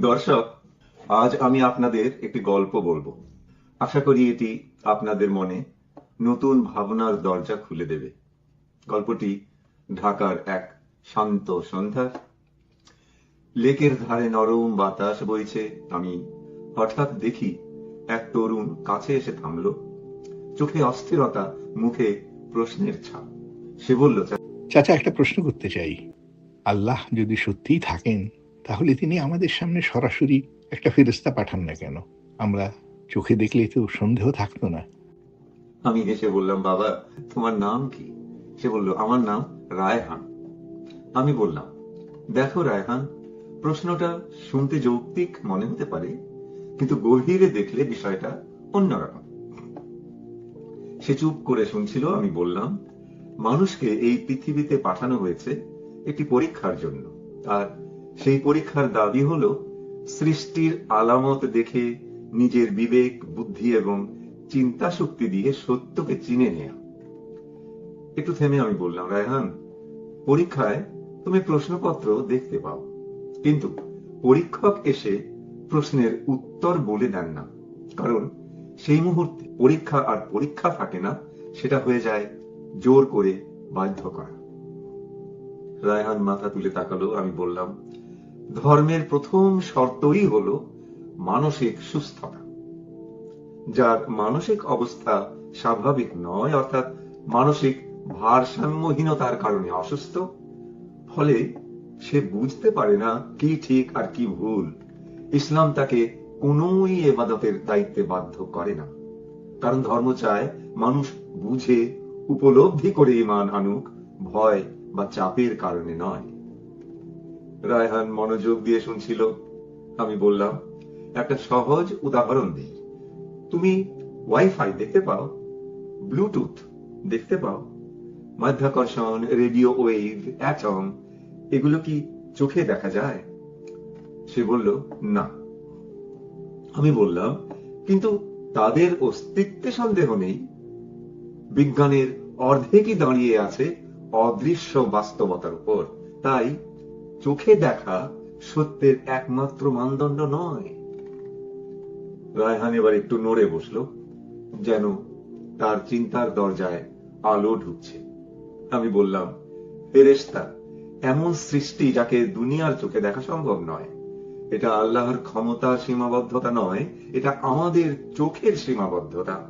দর্শক, আজ আমি আপনাদের একটি গল্প বলব। আশা করি এটি আপনাদের মনে নতুন ভাবনার দরজা খুলে দেবে। গল্পটি ঢাকার এক শান্ত সন্ধ্যার। লেকের ধারে নরম বাতাস বইছে। আমি হঠাৎ দেখি এক তরুণ কাছে এসে থামলো। চোখে অস্থিরতা, মুখে প্রশ্নের ছাপ। সে বলল চাচা, একটা প্রশ্ন করতে চাই। আল্লাহ যদি সত্যিই থাকেন তাহলে তিনি আমাদের সামনে সরাসরি একটা ফেরস্তা পাঠান না কেন? আমরা চোখে দেখলেই তো সন্দেহ থাকতো না। আমি হেসে বললাম, বাবা, তোমার নাম কি? সে বলল, আমার নাম রায়হান। আমি বললাম, দেখো রায়হান, প্রশ্নটা শুনতে যৌক্তিক মনে হতে পারে, কিন্তু গভীরে দেখলে বিষয়টা অন্যরকম। সে চুপ করে শুনছিল, আমি বললাম, মানুষকে এই পৃথিবীতে পাঠানো হয়েছে একটি পরীক্ষার জন্য, আর সেই পরীক্ষার দাবি হলো সৃষ্টির আলামত দেখে নিজের বিবেক, বুদ্ধি এবং চিন্তা শক্তি দিয়ে সত্যকে চিনে নেয়া। একটু থেমে আমি বললাম, রায়হান, পরীক্ষায় তুমি প্রশ্নপত্র দেখতে পাও, কিন্তু পরীক্ষক এসে প্রশ্নের উত্তর বলে দেন না, কারণ সেই মুহূর্তে পরীক্ষা আর পরীক্ষা থাকে না, সেটা হয়ে যায় জোর করে বাধ্য করা। রায়হান মাথা তুলে তাকালো, আমি বললাম ধর্মের প্রথম শর্তই হলো মানসিক সুস্থতা। যার মানসিক অবস্থা স্বাভাবিক নয়, অর্থাৎ মানসিক ভারসাম্যহীনতার কারণে অসুস্থ, ফলে সে বুঝতে পারে না কি ঠিক আর কি ভুল। ইসলাম তাকে কোনই এবাদতের দায়িত্বে বাধ্য করে না। কারণ ধর্ম চায় মানুষ বুঝে, উপলব্ধি করে ইমান আনুক, ভয় বা চাপের কারণে নয়। রায়হান মনোযোগ দিয়ে শুনছিল। আমি বললাম, একটা সহজ উদাহরণ দিই। তুমি ওয়াইফাই দেখতে পাও, ব্লুটুথ দেখতে পাও, মাধ্যাকর্ষণ, রেডিও ওয়েভ, অ্যাটম, এগুলো কি চোখে দেখা যায়? সে বলল, না। আমি বললাম, কিন্তু তাদের অস্তিত্বে সন্দেহ নেই। বিজ্ঞানের অর্ধেকই দাঁড়িয়ে আছে অদৃশ্য বাস্তবতার উপর। তাই চোখে দেখা সত্যের একমাত্র মানদণ্ড নয়। রায়হান এবার একটু নড়ে বসল, যেন তার চিন্তার দরজায় আলো ঢুকছে। আমি বললাম ফেরেস্তা এমন সৃষ্টি যাকে দুনিয়ার চোখে দেখা সম্ভব নয়। এটা আল্লাহর ক্ষমতা সীমাবদ্ধতা নয়, এটা আমাদের চোখের সীমাবদ্ধতা।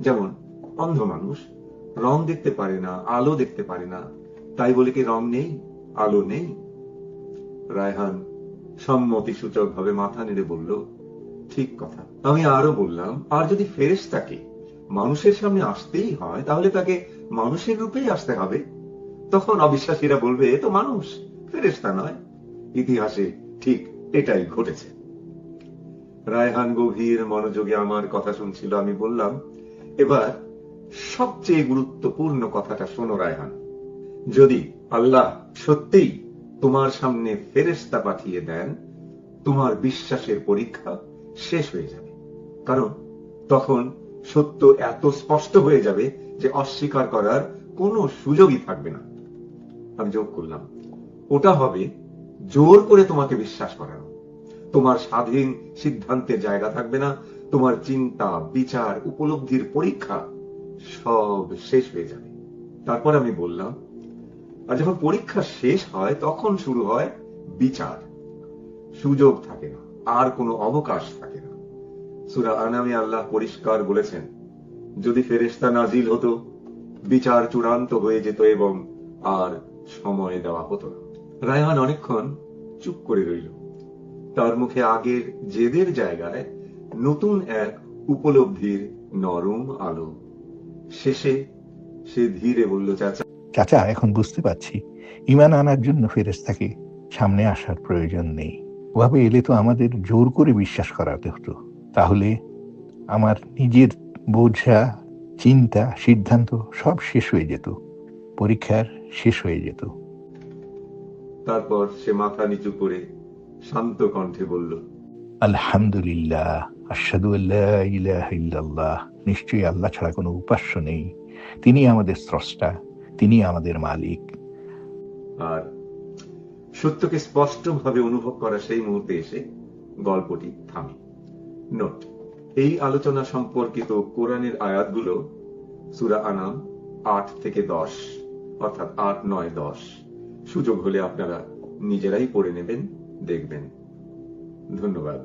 যেমন, অন্ধ মানুষ, রং দেখতে পারে না, আলো দেখতে পারে না। তাই বলে কি রং নেই, আলো নেই? রায়হান সম্মতি সূচক ভাবে মাথা নেড়ে বলল, ঠিক কথা। আমি আরও বললাম, আর যদি ফেরেশতাকে মানুষের সামনে আসতেই হয়, তাহলে তাকে মানুষের রূপেই আসতে হবে। তখন অবিশ্বাসীরা বলবে, এ তো মানুষ, ফেরেশতা নয়। ইতিহাসে ঠিক এটাই ঘটেছে। রায়হান গভীর মনোযোগে আমার কথা শুনছিল, আমি বললাম, এবার সবচেয়ে গুরুত্বপূর্ণ কথাটা শোনো রায়হান। যদি আল্লাহ সত্যিই তোমার সামনে ফেরেস্তা পাঠিয়ে দেন, তোমার বিশ্বাসের পরীক্ষা শেষ হয়ে যাবে। কারণ তখন সত্য এত স্পষ্ট হয়ে যাবে যে অস্বীকার করার কোনো সুযোগই থাকবে না। আমি যোগ করলাম। ওটা হবে জোর করে তোমাকে বিশ্বাস করানো। তোমার স্বাধীন সিদ্ধান্তের জায়গা থাকবে না, তোমার চিন্তা, বিচার, উপলব্ধির পরীক্ষা সব শেষ হয়ে যাবে। তারপর আমি বললাম আর যখন পরীক্ষা শেষ হয়, তখন শুরু হয় বিচার। সুযোগ থাকে না, আর কোনো অবকাশ থাকে না। সুরা আনামে আল্লাহ পরিষ্কার বলেছেন, যদি ফেরেস্তা নাজিল হতো, বিচার চূড়ান্ত হয়ে যেত এবং আর সময় দেওয়া হতো না। রায়হান অনেকক্ষণ চুপ করে রইল। তার মুখে আগের জেদের জায়গায় নতুন এক উপলব্ধির নরম আলো। শেষে সে ধীরে বলল, চাচা চাচা এখন বুঝতে পারছি। ইমান আনার জন্য ফেরেস্তাকে সামনে আসার প্রয়োজন নেই। ওভাবে এলে তো আমাদের জোর করে বিশ্বাস করাতে হতো। তাহলে আমার নিজের বোঝা চিন্তা সিদ্ধান্ত সব শেষ হয়ে যেত। পরীক্ষার শেষ হয়ে যেত। তারপর সে মাথা নিচু করে শান্ত কণ্ঠে বলল আলহামদুলিল্লাহ আশহাদু আল্লা ইলাহা ইল্লাল্লাহ। নিশ্চয়ই আল্লাহ ছাড়া কোনো উপাস্য নেই। তিনি আমাদের স্রষ্টা। তিনি আমাদের মালিক। আর সত্যকে স্পষ্টভাবে অনুভব করা সেই মুহূর্তে এসে গল্পটি থামে। নোট এই আলোচনা সম্পর্কিত কোরআনের আয়াতগুলো সুরা আনাম আট থেকে দশ, অর্থাৎ আট, নয়, দশ। সুযোগ হলে আপনারা নিজেরাই পড়ে নেবেন, দেখবেন। ধন্যবাদ।